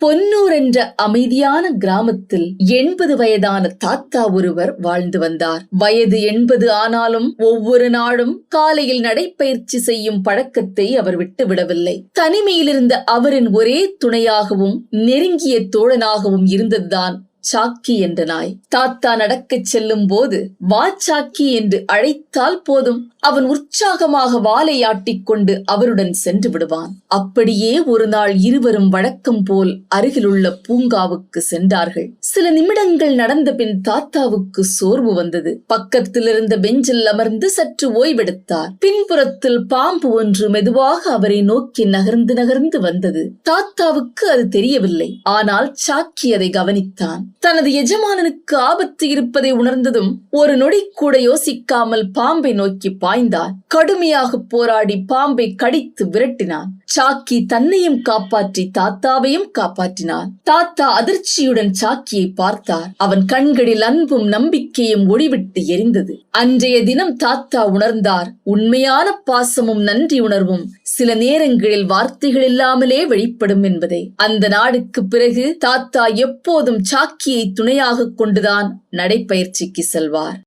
பொன்னூர் என்ற அமைதியான கிராமத்தில் எண்பது வயதான தாத்தா ஒருவர் வாழ்ந்து வந்தார். வயது எண்பது ஆனாலும் ஒவ்வொரு நாளும் காலையில் நடைப்பயிற்சி செய்யும் பழக்கத்தை அவர் விட்டுவிடவில்லை தனிமையிலிருந்த அவரின் ஒரே துணையாகவும் நெருங்கிய தோழனாகவும் இருந்ததுதான் சாக்கி என்ற நாய். தாத்தா நடக்கச் செல்லும் போது வா சாக்கி என்று அழைத்தால் போதும். அவன் உற்சாகமாக வாலை ஆட்டிக்கொண்டு அவருடன் சென்று விடுவான். அப்படியே ஒரு நாள் இருவரும் வழக்கம் போல் அருகிலுள்ள பூங்காவுக்கு சென்றார்கள். சில நிமிடங்கள் நடந்த பின் தாத்தாவுக்கு சோர்வு வந்தது. பக்கத்தில் இருந்த பெஞ்சில் அமர்ந்து சற்று ஓய்வெடுத்தார். பின்புறத்தில் பாம்பு ஒன்று மெதுவாக அவரை நோக்கி நகர்ந்து நகர்ந்து வந்தது. தாத்தாவுக்கு அது தெரியவில்லை. ஆனால் சாக்கி அதை கவனித்தான். தனது எஜமானனுக்கு ஆபத்து இருப்பதை உணர்ந்ததும் ஒரு நொடி கூட யோசிக்காமல் பாம்பை நோக்கி பாய்ந்தான் கடுமையாக போராடி பாம்பை கடித்து விரட்டினான் சாக்கி தன்னையும் காப்பாற்றி தாத்தாவையும் காப்பாற்றினான். தாத்தா அதிர்ச்சியுடன் சாக்கியை பார்த்தார். அவன் கண்களில் அன்பும் நம்பிக்கையும் ஒளிவிட்டு எரிந்தது. அன்றைய தினம் தாத்தா உணர்ந்தார். உண்மையான பாசமும் நன்றி உணர்வும் சில நேரங்களில் வார்த்தைகள் இல்லாமலே வெளிப்படும் என்பதை. அந்த நாடுக்கு பிறகு தாத்தா எப்போதும் சாக்கியை துணையாக கொண்டுதான் நடைப்பயிற்சிக்கு செல்வார்.